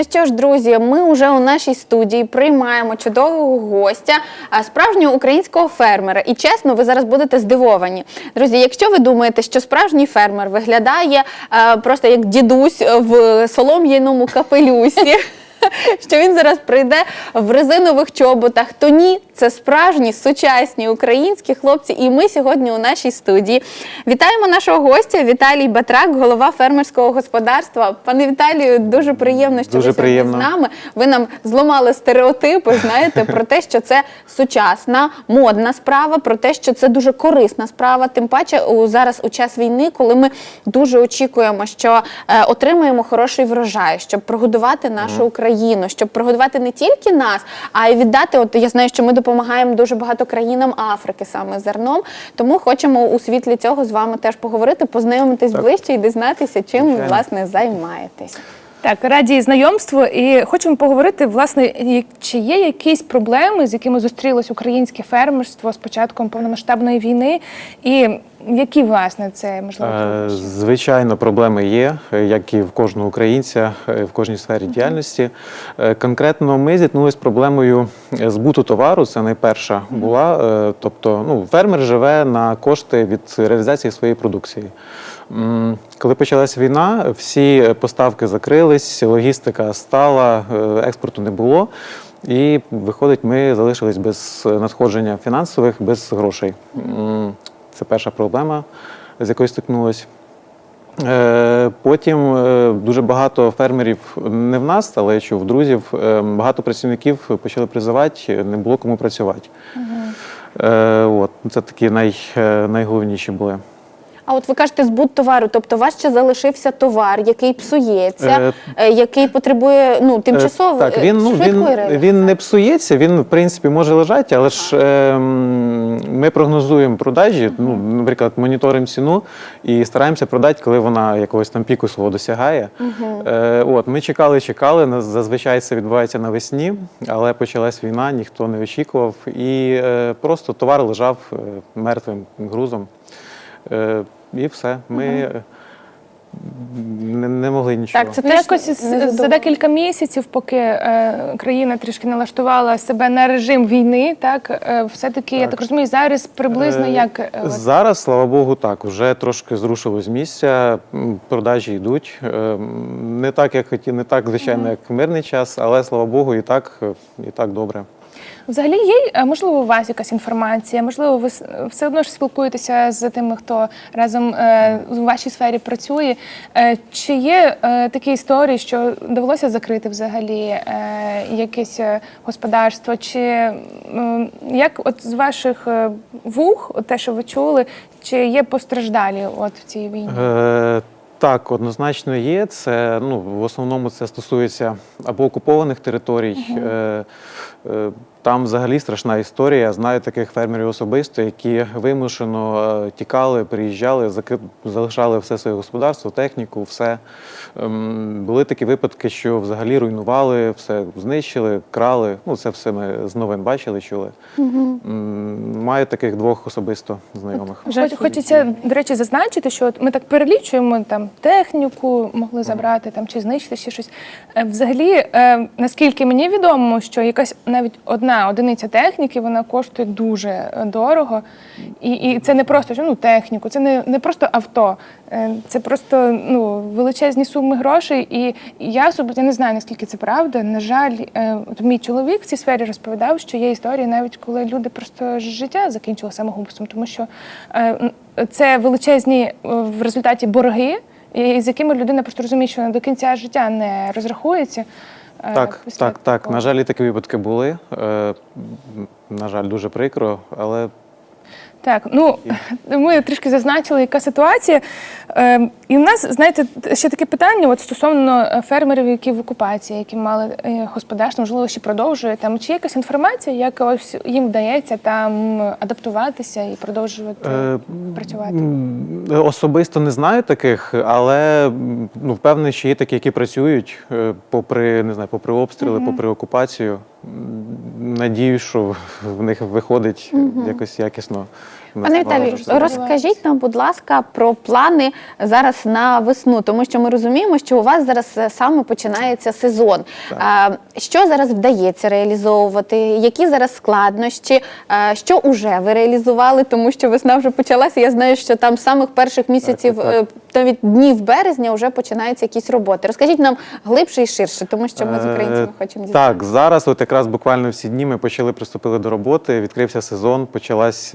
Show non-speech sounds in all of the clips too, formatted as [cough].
Ну що ж, друзі, ми вже у нашій студії приймаємо чудового гостя, справжнього українського фермера. І чесно, ви зараз будете здивовані. Друзі, якщо ви думаєте, що справжній фермер виглядає просто як дідусь в солом'яному капелюсі. [laughs] Що він зараз прийде в резинових чоботах, то ні, це справжні сучасні українські хлопці. І ми сьогодні у нашій студії вітаємо нашого гостя Віталій Батрак, голова фермерського господарства. Пане Віталію, дуже приємно, що Дуже ви сьогодні приємно. з нами. Ви нам зламали стереотипи, знаєте, про те, що це сучасна, модна справа, про те, що це дуже корисна справа. Тим паче у зараз у час війни, коли ми дуже очікуємо, що е, отримаємо хороший врожай, щоб прогодувати нашу Україну, щоб прогодувати не тільки нас, а й віддати. От я знаю, що ми допомагаємо дуже багато країнам Африки саме зерном. Тому хочемо у світлі цього з вами теж поговорити, познайомитись Так. ближче і дізнатися, чим ви Звичайно. власне займаєтесь. Так, раді знайомству, і хочемо поговорити, власне, чи є якісь проблеми, з якими зустрілось українське фермерство з початком повномасштабної війни, і які власне це можливо Е. Звичайно, проблеми є, як і в кожного українця, е, в кожній сфері діяльності. Е, Конкретно ми зіткнулися з проблемою збуту товару. Це найперша була. Е, Тобто, ну, фермер живе на кошти від реалізації своєї продукції. Коли почалася війна, всі поставки закрились, логістика стала, експорту не було. І виходить, ми залишились без надходження фінансових, без грошей. Це перша проблема, з якою стикнулась. Е, Потім е, дуже багато фермерів не в нас, але я чув друзів. е, Багато працівників почали призивати, не було кому працювати. Е, От, це такі най, найголовніші були. А от ви кажете збут товару, тобто у вас ще залишився товар, який псується, Е, який потребує ну тимчасово Е, Так, він, ну, він, він не псується, він, в принципі, може лежати, але ж е, ми прогнозуємо продажі, ну, наприклад, моніторимо ціну і стараємося продати, коли вона якогось там піку свого досягає. Е, от, ми чекали, чекали. Зазвичай це відбувається навесні, але почалась війна, ніхто не очікував. І е, просто товар лежав е, мертвим грузом. Е, і все. Ми не, не могли нічого. Так, це Ну, теж якось за декілька місяців, поки е, країна трішки налаштувала себе на режим війни, так е, все-таки я Так. розумію, зараз приблизно Е, як е, от, Зараз, слава Богу, так, вже трошки зрушило з місця, м, продажі йдуть. Е, Не так, як хотів, не так, звичайно, як в мирний час, але слава Богу, і так, е, і так добре. Взагалі є, е, можливо, у вас якась інформація, можливо, ви все одно ж спілкуєтеся з тими, хто разом е, у вашій сфері працює. Е, Чи є е, такі історії, що довелося закрити взагалі е, якесь е, господарство? Чи як от з ваших е, вух, от те, що ви чули, чи є постраждалі от в цій війні? Е, так, однозначно є. Це ну, в основному це стосується або окупованих територій. Е, е, там взагалі страшна історія. Я знаю таких фермерів особисто, які вимушено е, тікали, приїжджали, залишали все своє господарство, техніку, все. Ем, були такі випадки, що взагалі руйнували, все знищили, крали. Ну, це все ми з новин бачили, чули. М, Маю таких двох особисто знайомих. Хоч, хочеться, до речі, зазначити, що от ми так перелічуємо там техніку, могли забрати там чи знищити ще щось. Е, Взагалі, е, наскільки мені відомо, що якась навіть одна одиниця техніки вона коштує дуже е, дорого. І, і це не просто ну техніку, це не, не просто авто, е, це просто ну величезні суми грошей. І я особисто я не знаю наскільки це правда. На жаль, е, мій чоловік в цій сфері розповідав, що є історії, навіть коли люди просто життя закінчили самогубством, тому що це величезні в результаті борги, з якими людина просто розуміє, що до кінця життя не розрахується. Е, Так, після так, так. На жаль, і такі випадки були. Е, на жаль, дуже прикро, але Так, ну ми трішки зазначили, яка ситуація. Е, і в нас, знаєте, ще таке питання от стосовно е, фермерів, які в окупації, які мали е, господарство, можливо, ще продовжують. Там чи є якась інформація, як ось їм вдається там адаптуватися і продовжувати е, працювати? особисто не знаю таких, але ну, впевнений, що є такі, які працюють е, попри не знаю, попри обстріли, попри окупацію. Надію, що в них виходить якось якісно Пане Віталію, розкажіть нам, будь ласка, про плани зараз на весну, тому що ми розуміємо, що у вас зараз е, саме починається сезон. А, Що зараз вдається реалізовувати? Які зараз складнощі? Що уже ви реалізували, тому що весна вже почалася? Я знаю, що там з самих перших місяців, так, так. е, навіть днів березня, вже починаються якісь роботи. Розкажіть нам глибше і ширше, тому що ми з українцями Е, хочемо дізнатися. Так, зараз, от якраз буквально всі дні ми почали приступили до роботи. Відкрився сезон, почалась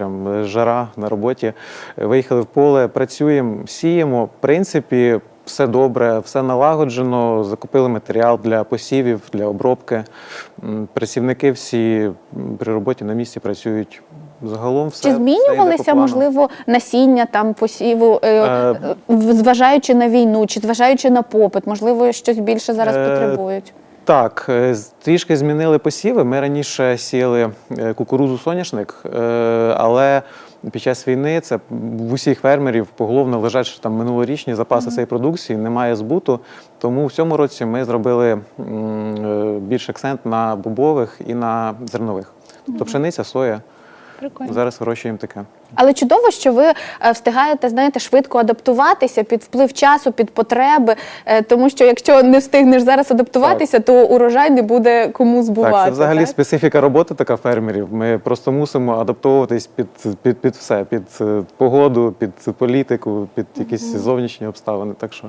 прям жара на роботі. Е, Виїхали в поле, працюємо, сіємо. В принципі, все добре, все налагоджено. Закупили матеріал для посівів, для обробки. Працівники всі при роботі на місці працюють. Загалом все Чи все змінювалися, плану. можливо, насіння там посіву, е, Е, зважаючи на війну, чи зважаючи на попит? Можливо, щось більше зараз Е, потребують? Так, е, трішки змінили посіви. Ми раніше сіяли кукурузу соняшник, е, але під час війни це в усіх фермерів поголовно лежать що там минулорічні запаси цієї продукції, немає збуту. Тому в цьому році ми зробили е, більш акцент на бобових і на зернових. Тобто пшениця, соя. Прикольно. Зараз вирощуємо таке. Але чудово, що ви е, встигаєте, знаєте, швидко адаптуватися під вплив часу, під потреби. е, Тому що якщо не встигнеш зараз адаптуватися, то урожай не буде кому збувати. Так, це взагалі так? специфіка роботи така фермерів. Ми просто мусимо адаптовуватись під, під, під все, під е, погоду, під політику, під якісь зовнішні обставини. Так що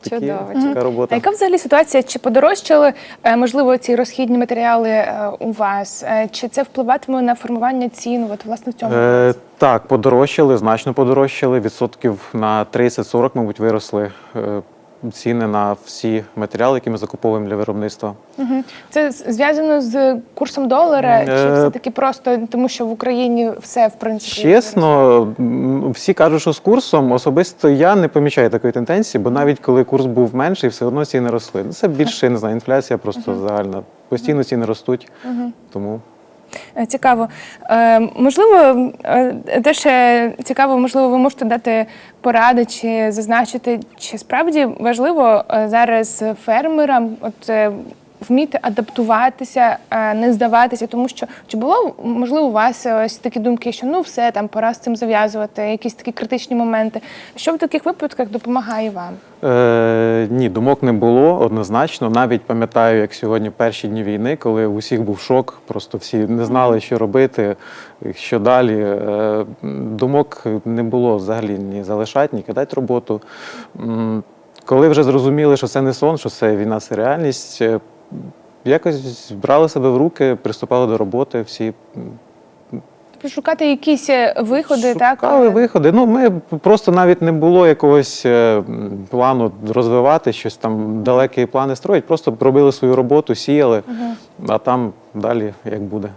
такі, Чудово, така А яка взагалі ситуація? Чи подорожчали е, можливо ці розхідні матеріали е, у вас? Е, Чи це впливатиме на формування цін? От власне в цьому Е, так, подорожчали, значно подорожчали. Відсотків на 30-40, мабуть, виросли ціни на всі матеріали, які ми закуповуємо для виробництва. Мгм. Це зв'язано з курсом долара, чи Е, все таки просто тому, що в Україні все в принципі Чесно, всі кажуть, що з курсом особисто я не помічаю такої тенденції, бо навіть коли курс був менший, все одно ціни росли. Ну, Це більше не знаю, інфляція просто загальна. Постійно ціни ростуть. Тому Е, Цікаво. Е, можливо, е, теж е, цікаво, можливо, ви можете дати поради чи зазначити, чи справді важливо е, зараз фермерам от, е, вміти адаптуватися, е, не здаватися, тому що чи було можливо у вас ось такі думки, що ну все там пора з цим зав'язувати, якісь такі критичні моменти. Що в таких випадках допомагає вам? Е, ні, думок не було однозначно. Навіть пам'ятаю, як сьогодні перші дні війни, коли у всіх був шок, просто всі не знали, що робити, що далі. Е, думок не було взагалі ні залишати, ні кидати роботу. Коли вже зрозуміли, що це не сон, що це війна, це реальність, е, якось брали себе в руки, приступали до роботи, всі Тобто шукати якісь виходи, виходи, так? Шукали виходи. Ну, ми просто навіть не було якогось е, плану розвивати щось там, далекі плани строїть. Просто робили свою роботу, сіяли, а там далі як буде.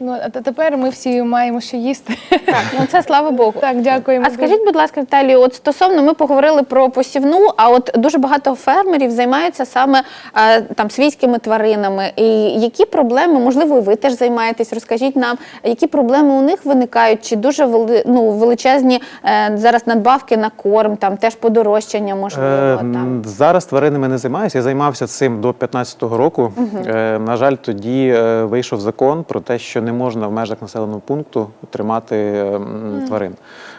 Ну а тепер ми всі маємо що їсти. Так, ну це слава Богу. Так, дякуємо. А скажіть, будь ласка, Віталію, от стосовно ми поговорили про посівну, а от дуже багато фермерів займаються саме е, там свійськими тваринами. І які проблеми, можливо, ви теж займаєтесь? Розкажіть нам, які проблеми у них виникають? Чи дуже вели, ну, величезні е, зараз надбавки на корм, там теж подорожчання, можливо, Е, там. Зараз тваринами не займаюся. Я займався цим до 15-го року. Е, На жаль, тоді е, вийшов закон про те, що не можна в межах населеного пункту тримати е, тварин.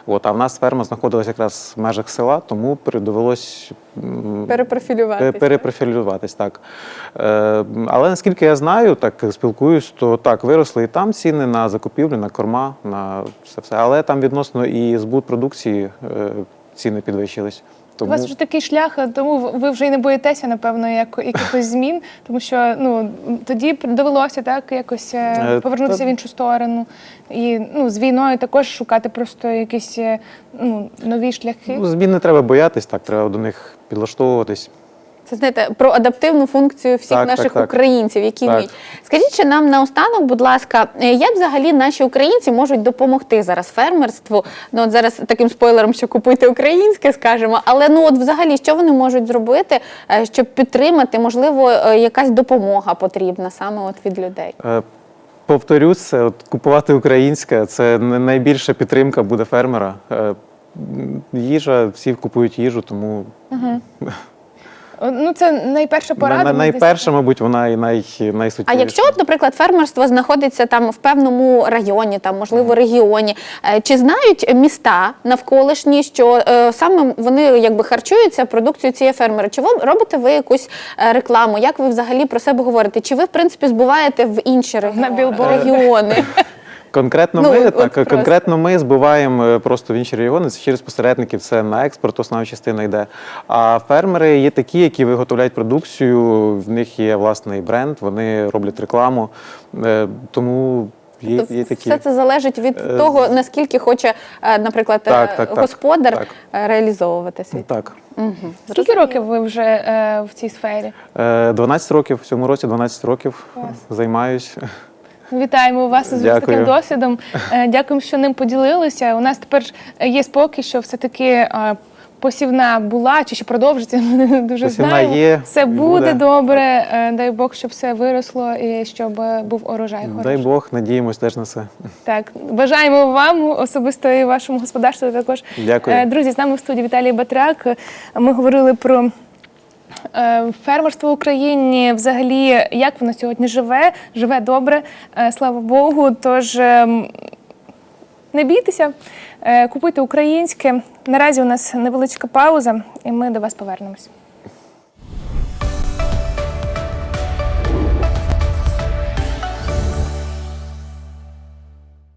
От, а в нас ферма знаходилася якраз в межах села, тому довелось м, Перепрофілюватися. Перепрофілюватись, так. Е, але наскільки я знаю, так спілкуюсь, то так, виросли і там ціни на закупівлю, на корма, на все все. Але там відносно і збут продукції е, ціни підвищились. У вас вже такий шлях, тому ви вже й не боїтеся, напевно, як якихось змін, тому що ну тоді довелося так якось е, Е, повернутися та- в іншу сторону. І ну з війною також шукати просто якісь е, ну нові шляхи. ну, змін не треба боятись, так, треба до них підлаштовуватись. Це знаєте про адаптивну функцію всіх Так, так, наших так. українців, які Так. вміють. Скажіть ще нам наостанок, будь ласка, е, як взагалі наші українці можуть допомогти зараз фермерству? Ну от зараз таким спойлером, що купуйте українське, скажемо, але ну от взагалі, що вони можуть зробити, е, щоб підтримати? Можливо, е, якась допомога потрібна саме от від людей. Повторюсь, от купувати українське це найбільша підтримка буде фермера. Їжа, всі купують їжу, тому [laughs] Ну це найперша порада. На- на- найперша, мабуть, вона і най, найсуттєвіша. А якщо, наприклад, фермерство знаходиться там в певному районі, там можливо регіоні, е, чи знають міста навколишні, що е, саме вони якби харчуються продукцією цієї фермери? Чи ви робите ви якусь е, рекламу? Як ви взагалі про себе говорите? Чи ви в принципі збуваєте в інші регіони? білбордах. регіони? [laughs] Конкретно Ну, ми от так просто. конкретно ми збиваємо е, просто в інші регіони. Це через посередників, це на експорт, основна частина йде. А фермери є такі, які виготовляють продукцію. В них є власний бренд, вони роблять рекламу. Е, Тому є, Тобто є такі. Все це залежить від Е, того, наскільки хоче, наприклад, Так, так, так. господар Так. реалізовувати свій. Так. Скільки років ви вже е, в цій сфері? Е, 12 років в цьому році, 12 років Клас. займаюсь. Вітаємо вас з Дякую. таким досвідом. Е, Дякуємо, що ним поділилися. У нас тепер є спокій, що все-таки е, посівна була чи ще продовжиться. [laughs] Ми не дуже Посівна знаємо. є, все буде, буде. добре. Е, Дай Бог, щоб все виросло і щоб був урожай. Дай хороший. Бог, надіємось теж на це. Так, бажаємо вам особисто і вашому господарству також. Дякую. Друзі, з нами в студії Віталій Батрак. Ми говорили про. Е, Фермерство в Україні взагалі як воно сьогодні живе, живе добре, е, слава Богу. Тож ем, не бійтеся, е, купуйте українське. Наразі у нас невеличка пауза, і ми до вас повернемось.